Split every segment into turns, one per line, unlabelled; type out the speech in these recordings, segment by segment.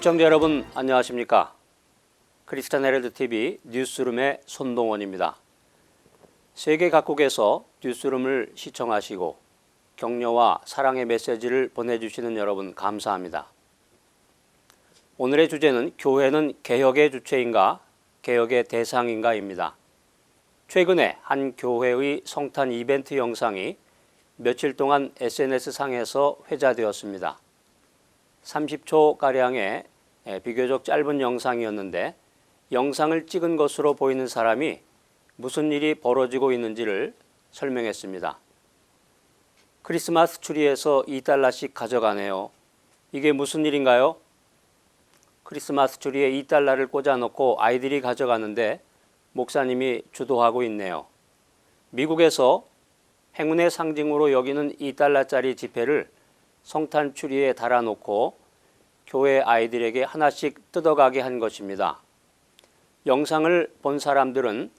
시청자 여러분 안녕하십니까? 크리스찬 헤럴드 TV 뉴스룸의 손동원입니다. 세계 각국에서 뉴스룸을 시청하시고 격려와 사랑의 메시지를 보내주시는 여러분 감사합니다. 오늘의 주제는 교회는 개혁의 주체인가, 개혁의 대상인가입니다. 최근에 한 교회의 성탄 이벤트 영상이 며칠 동안 SNS 상에서 회자되었습니다. 30초 가량의 비교적 짧은 영상이었는데 영상을 찍은 것으로 보이는 사람이 무슨 일이 벌어지고 있는지를 설명했습니다. 크리스마스 추리에서 2달러씩 가져가네요. 이게 무슨 일인가요? 크리스마스 추리에 2달러를 꽂아놓고 아이들이 가져가는데 목사님이 주도하고 있네요. 미국에서 행운의 상징으로 여기는 2달러짜리 지폐를 성탄 추리에 달아놓고 교회 아이들에게 하나씩 뜯어가게 한 것입니다. 영상을 본 사람들은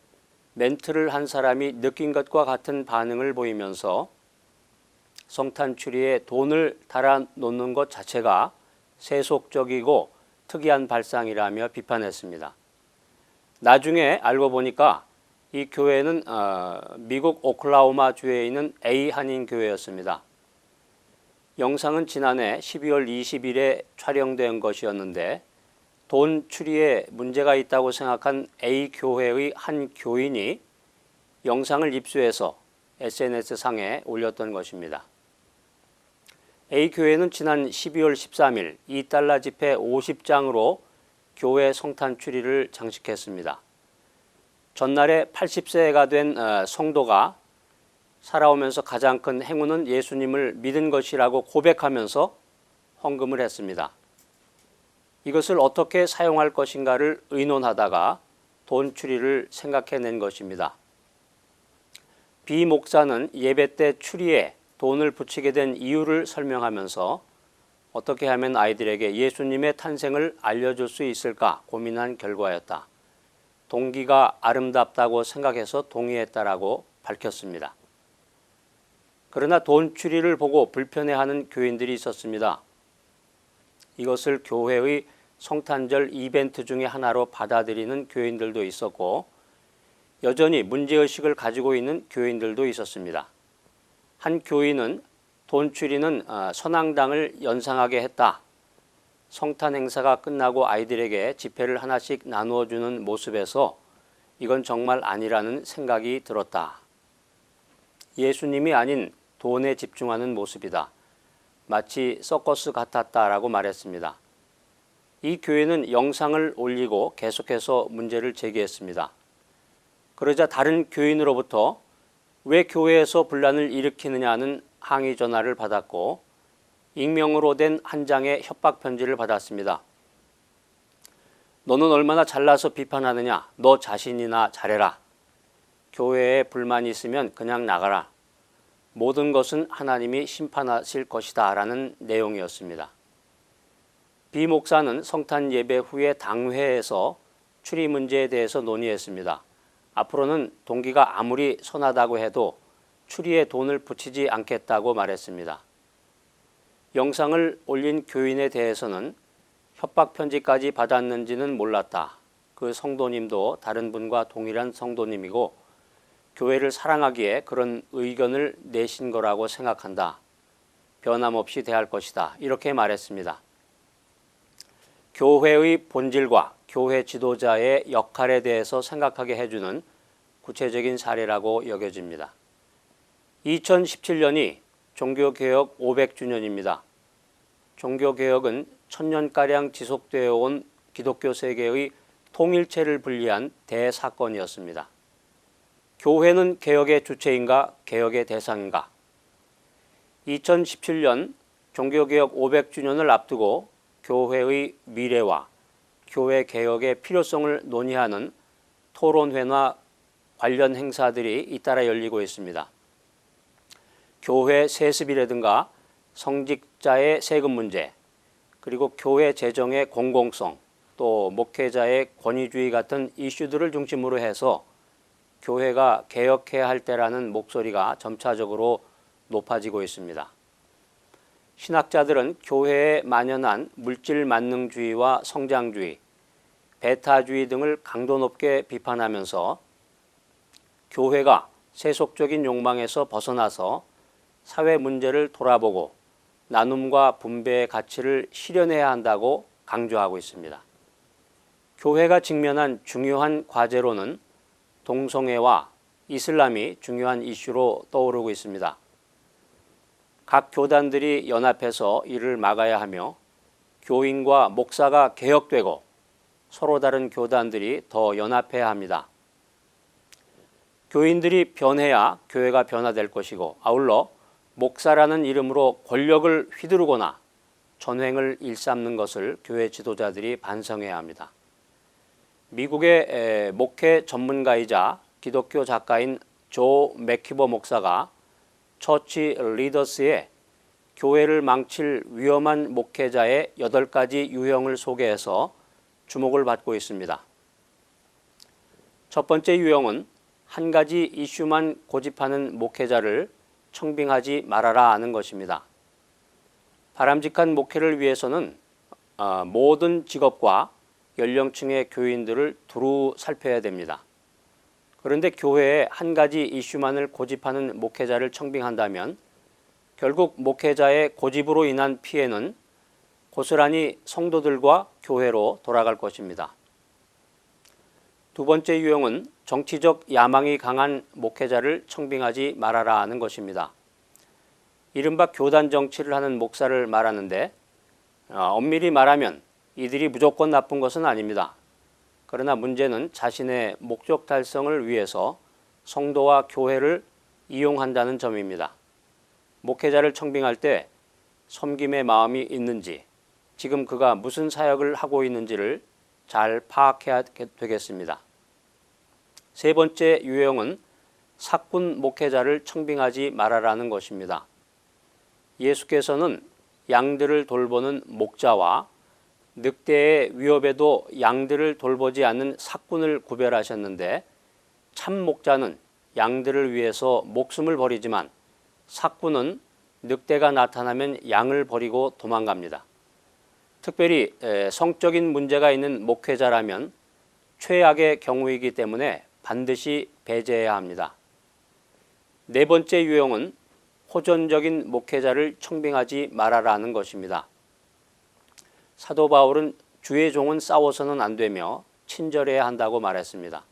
멘트를 한 사람이 느낀 것과 같은 반응을 보이면서 성탄 추리에 돈을 달아놓는 것 자체가 세속적이고 특이한 발상이라며 비판했습니다. 나중에 알고 보니까 이 교회는 어, 미국 오클라호마 주에 있는 A 한인 교회였습니다. 영상은 지난해 12월 20일에 촬영된 것이었는데 돈 추리에 문제가 있다고 생각한 A 교회의 한 교인이 영상을 입수해서 SNS 상에 올렸던 것입니다. A 교회는 지난 12월 13일 2달러 지폐 50장으로 교회 성탄 추리를 장식했습니다. 전날에 80세가 된 어, 성도가 살아오면서 가장 큰 행운은 예수님을 믿은 것이라고 고백하면서 헌금을 했습니다. 이것을 어떻게 사용할 것인가를 의논하다가 돈 추리를 생각해낸 것입니다. 비 목사는 예배 때 추리에 돈을 붙이게 된 이유를 설명하면서 어떻게 하면 아이들에게 예수님의 탄생을 알려줄 수 있을까 고민한 결과였다. 동기가 아름답다고 생각해서 동의했다라고 밝혔습니다. 그러나 돈 추리를 보고 불편해하는 교인들이 있었습니다. 이것을 교회의 성탄절 이벤트 중의 하나로 받아들이는 교인들도 있었고 여전히 문제의식을 가지고 있는 교인들도 있었습니다. 한 교인은 돈 추리는 어, 선앙당을 연상하게 했다. 성탄 행사가 끝나고 아이들에게 지폐를 하나씩 나누어 주는 모습에서 이건 정말 아니라는 생각이 들었다. 예수님이 아닌 돈에 집중하는 모습이다. 마치 서커스 같았다라고 말했습니다. 이 교회는 영상을 올리고 계속해서 문제를 제기했습니다. 그러자 다른 교인으로부터 왜 교회에서 분란을 일으키느냐는 항의 전화를 받았고 익명으로 된 한 장의 협박 편지를 받았습니다. 너는 얼마나 잘나서 비판하느냐? 너 자신이나 잘해라. 교회에 불만이 있으면 그냥 나가라. 모든 것은 하나님이 심판하실 것이다. 라는 내용이었습니다. 비 목사는 성탄 예배 후에 당회에서 추리 문제에 대해서 논의했습니다. 앞으로는 동기가 아무리 선하다고 해도 추리에 돈을 붙이지 않겠다고 말했습니다. 영상을 올린 교인에 대해서는 협박 편지까지 받았는지는 몰랐다. 그 성도님도 다른 분과 동일한 성도님이고 교회를 사랑하기에 그런 의견을 내신 거라고 생각한다. 변함없이 대할 것이다. 이렇게 말했습니다. 교회의 본질과 교회 지도자의 역할에 대해서 생각하게 해주는 구체적인 사례라고 여겨집니다. 2017년이 종교개혁 500주년입니다. 종교개혁은 천년가량 지속되어 온 기독교 세계의 통일체를 분리한 대사건이었습니다. 교회는 개혁의 주체인가, 개혁의 대상인가? 2017년 종교개혁 500주년을 앞두고 교회의 미래와 교회 개혁의 필요성을 논의하는 토론회나 관련 행사들이 잇따라 열리고 있습니다. 교회 세습이라든가 성직자의 세금 문제, 그리고 교회 재정의 공공성, 또 목회자의 권위주의 같은 이슈들을 중심으로 해서 교회가 개혁해야 할 때라는 목소리가 점차적으로 높아지고 있습니다. 신학자들은 교회에 만연한 물질 만능주의와 성장주의, 베타주의 등을 강도 높게 비판하면서 교회가 세속적인 욕망에서 벗어나서 사회 문제를 돌아보고 나눔과 분배의 가치를 실현해야 한다고 강조하고 있습니다. 교회가 직면한 중요한 과제로는 동성애와 이슬람이 중요한 이슈로 떠오르고 있습니다. 각 교단들이 연합해서 이를 막아야 하며 교인과 목사가 개혁되고 서로 다른 교단들이 더 연합해야 합니다. 교인들이 변해야 교회가 변화될 것이고 아울러 목사라는 이름으로 권력을 휘두르거나 전횡을 일삼는 것을 교회 지도자들이 반성해야 합니다. 미국의 목회 전문가이자 기독교 작가인 조 맥키버 목사가 처치 리더스의 교회를 망칠 위험한 목회자의 여덟 가지 유형을 소개해서 주목을 받고 있습니다. 첫 번째 유형은 한 가지 이슈만 고집하는 목회자를 청빙하지 말아라 하는 것입니다. 바람직한 목회를 위해서는 어, 모든 직업과 연령층의 교인들을 두루 살펴야 됩니다. 그런데 교회에 한 가지 이슈만을 고집하는 목회자를 청빙한다면 결국 목회자의 고집으로 인한 피해는 고스란히 성도들과 교회로 돌아갈 것입니다. 두 번째 유형은 정치적 야망이 강한 목회자를 청빙하지 말아라 하는 것입니다. 이른바 교단 정치를 하는 목사를 말하는데 어, 엄밀히 말하면 이들이 무조건 나쁜 것은 아닙니다. 그러나 문제는 자신의 목적 달성을 위해서 성도와 교회를 이용한다는 점입니다. 목회자를 청빙할 때 섬김의 마음이 있는지, 지금 그가 무슨 사역을 하고 있는지를 잘 파악해야 되겠습니다. 세 번째 유형은 사꾼 목회자를 청빙하지 말아라는 것입니다. 예수께서는 양들을 돌보는 목자와 늑대의 위협에도 양들을 돌보지 않는 사꾼을 구별하셨는데 참 목자는 양들을 위해서 목숨을 버리지만 사꾼은 늑대가 나타나면 양을 버리고 도망갑니다. 특별히 성적인 문제가 있는 목회자라면 최악의 경우이기 때문에 반드시 배제해야 합니다. 네 번째 유형은 호전적인 목회자를 청빙하지 말아라는 것입니다. 사도 바울은 주의 종은 싸워서는 안 되며 친절해야 한다고 말했습니다.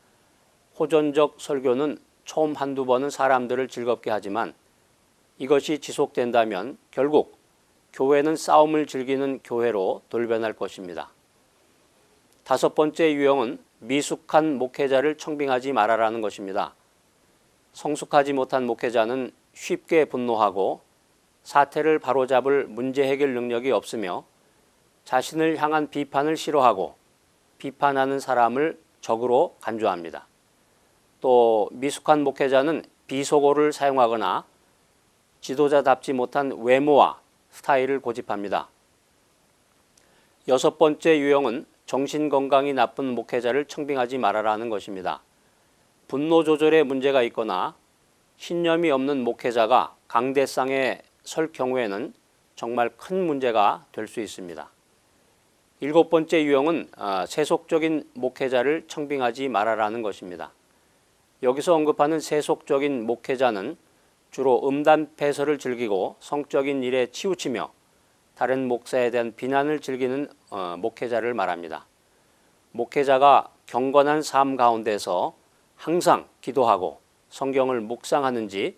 호전적 설교는 처음 한두 번은 사람들을 즐겁게 하지만 이것이 지속된다면 결국 교회는 싸움을 즐기는 교회로 돌변할 것입니다. 다섯 번째 유형은 미숙한 목회자를 청빙하지 말아라는 것입니다. 성숙하지 못한 목회자는 쉽게 분노하고 사태를 바로잡을 문제 해결 능력이 없으며 자신을 향한 비판을 싫어하고 비판하는 사람을 적으로 간주합니다. 또 미숙한 목회자는 비속어를 사용하거나 지도자답지 못한 외모와 스타일을 고집합니다. 여섯 번째 유형은 정신 건강이 나쁜 목회자를 청빙하지 말아라는 것입니다. 분노 조절에 문제가 있거나 신념이 없는 목회자가 강대상에 설 경우에는 정말 큰 문제가 될 수 있습니다. 일곱 번째 유형은 아, 세속적인 목회자를 청빙하지 말아라는 것입니다. 여기서 언급하는 세속적인 목회자는 주로 음담 패설을 즐기고 성적인 일에 치우치며 다른 목사에 대한 비난을 즐기는 어, 목회자를 말합니다. 목회자가 경건한 삶 가운데서 항상 기도하고 성경을 묵상하는지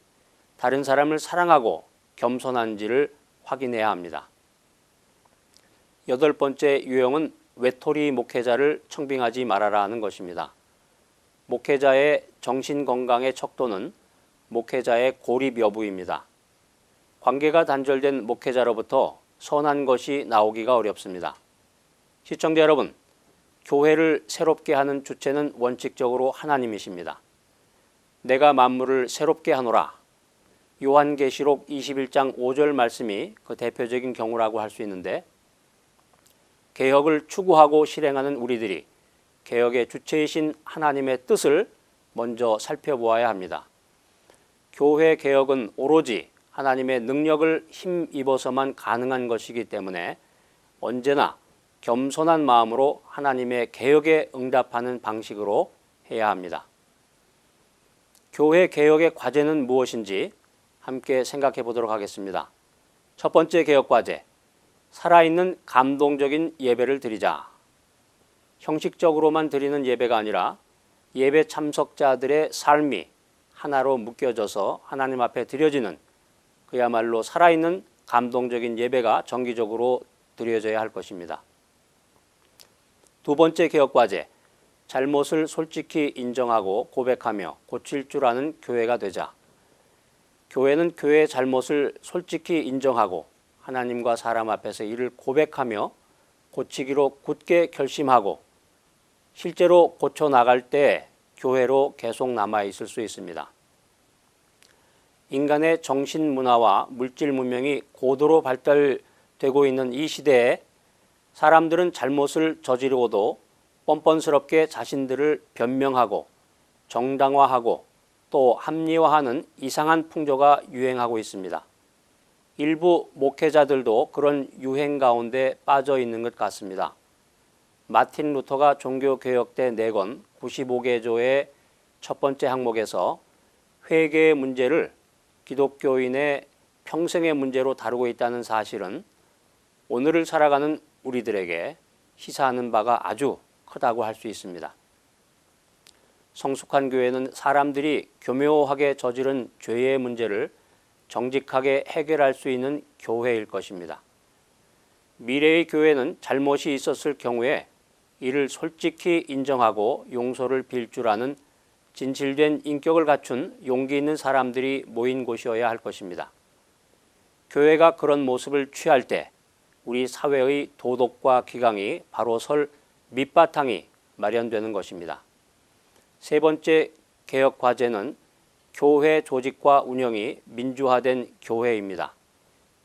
다른 사람을 사랑하고 겸손한지를 확인해야 합니다. 여덟 번째 유형은 외톨이 목회자를 청빙하지 말아라 하는 것입니다. 목회자의 정신 건강의 척도는 목회자의 고립 여부입니다. 관계가 단절된 목회자로부터 선한 것이 나오기가 어렵습니다. 시청자 여러분, 교회를 새롭게 하는 주체는 원칙적으로 하나님이십니다. 내가 만물을 새롭게 하노라. 요한계시록 21장 5절 말씀이 그 대표적인 경우라고 할 수 있는데 개혁을 추구하고 실행하는 우리들이 개혁의 주체이신 하나님의 뜻을 먼저 살펴보아야 합니다. 교회 개혁은 오로지 하나님의 능력을 힘입어서만 가능한 것이기 때문에 언제나 겸손한 마음으로 하나님의 개혁에 응답하는 방식으로 해야 합니다. 교회 개혁의 과제는 무엇인지 함께 생각해 보도록 하겠습니다. 첫 번째 개혁 과제. 살아있는 감동적인 예배를 드리자. 형식적으로만 드리는 예배가 아니라 예배 참석자들의 삶이 하나로 묶여져서 하나님 앞에 드려지는 그야말로 살아있는 감동적인 예배가 정기적으로 드려져야 할 것입니다. 두 번째 개혁 과제. 잘못을 솔직히 인정하고 고백하며 고칠 줄 아는 교회가 되자. 교회는 교회의 잘못을 솔직히 인정하고 하나님과 사람 앞에서 이를 고백하며 고치기로 굳게 결심하고 실제로 고쳐 나갈 때 교회로 계속 남아 있을 수 있습니다. 인간의 정신 문화와 물질 문명이 고도로 발달되고 있는 이 시대에 사람들은 잘못을 저지르고도 뻔뻔스럽게 자신들을 변명하고 정당화하고 또 합리화하는 이상한 풍조가 유행하고 있습니다. 일부 목회자들도 그런 유행 가운데 빠져 있는 것 같습니다. 마틴 루터가 종교개혁 때 내건 95개조의 첫 번째 항목에서 회개의 문제를 기독교인의 평생의 문제로 다루고 있다는 사실은 오늘을 살아가는 우리들에게 시사하는 바가 아주 크다고 할 수 있습니다. 성숙한 교회는 사람들이 교묘하게 저지른 죄의 문제를 정직하게 해결할 수 있는 교회일 것입니다. 미래의 교회는 잘못이 있었을 경우에 이를 솔직히 인정하고 용서를 빌 줄 아는 진실된 인격을 갖춘 용기 있는 사람들이 모인 곳이어야 할 것입니다. 교회가 그런 모습을 취할 때 우리 사회의 도덕과 기강이 바로 설 밑바탕이 마련되는 것입니다. 세 번째 개혁 과제는 교회 조직과 운영이 민주화된 교회입니다.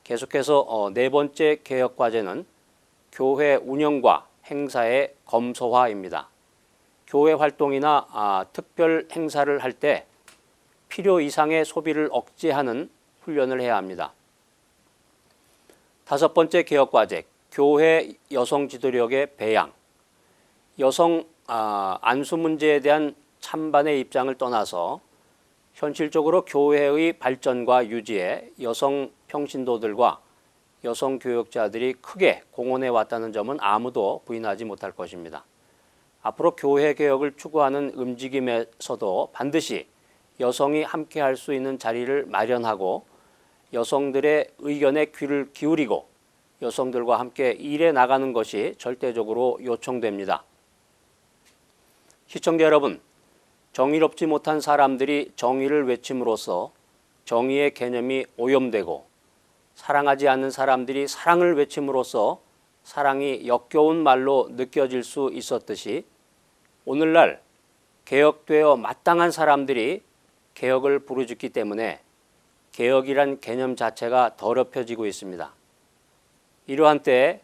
계속해서 어, 네 번째 개혁 과제는 교회 운영과 행사의 검소화입니다. 교회 활동이나 아, 특별 행사를 할 때 필요 이상의 소비를 억제하는 훈련을 해야 합니다. 다섯 번째 개혁 과제, 교회 여성 지도력의 배양. 여성 아, 안수 문제에 대한 찬반의 입장을 떠나서 현실적으로 교회의 발전과 유지에 여성 평신도들과 여성 교역자들이 크게 공헌해 왔다는 점은 아무도 부인하지 못할 것입니다. 앞으로 교회 개혁을 추구하는 움직임에서도 반드시 여성이 함께 할 수 있는 자리를 마련하고 여성들의 의견에 귀를 기울이고 여성들과 함께 일해 나가는 것이 절대적으로 요청됩니다. 시청자 여러분, 정의롭지 못한 사람들이 정의를 외침으로써 정의의 개념이 오염되고 사랑하지 않는 사람들이 사랑을 외침으로써 사랑이 역겨운 말로 느껴질 수 있었듯이 오늘날 개혁되어 마땅한 사람들이 개혁을 부르짖기 때문에 개혁이란 개념 자체가 더럽혀지고 있습니다. 이러한 때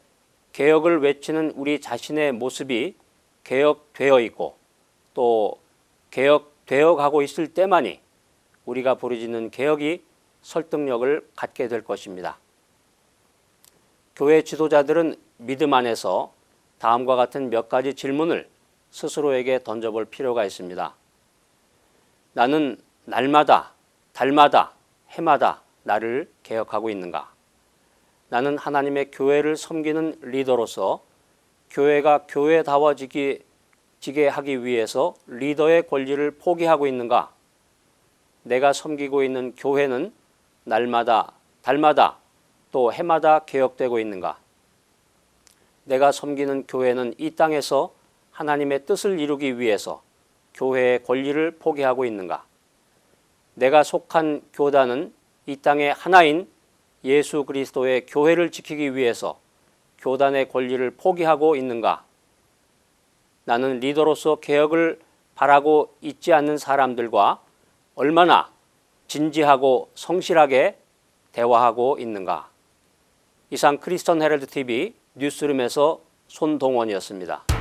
개혁을 외치는 우리 자신의 모습이 개혁되어 있고 또 개혁되어 가고 있을 때만이 우리가 부르짖는 개혁이 설득력을 갖게 될 것입니다. 교회 지도자들은 믿음 안에서 다음과 같은 몇 가지 질문을 스스로에게 던져볼 필요가 있습니다. 나는 날마다, 달마다, 해마다 나를 개혁하고 있는가? 나는 하나님의 교회를 섬기는 리더로서 교회가 교회다워지기 지게 하기 위해서 리더의 권리를 포기하고 있는가? 내가 섬기고 있는 교회는 날마다, 달마다, 또 해마다 개혁되고 있는가? 내가 섬기는 교회는 이 땅에서 하나님의 뜻을 이루기 위해서 교회의 권리를 포기하고 있는가? 내가 속한 교단은 이 땅의 하나인 예수 그리스도의 교회를 지키기 위해서 교단의 권리를 포기하고 있는가? 나는 리더로서 개혁을 바라고 있지 않는 사람들과 얼마나 진지하고 성실하게 대화하고 있는가. 이상 크리스턴 헤럴드 TV 뉴스룸에서 손동원이었습니다.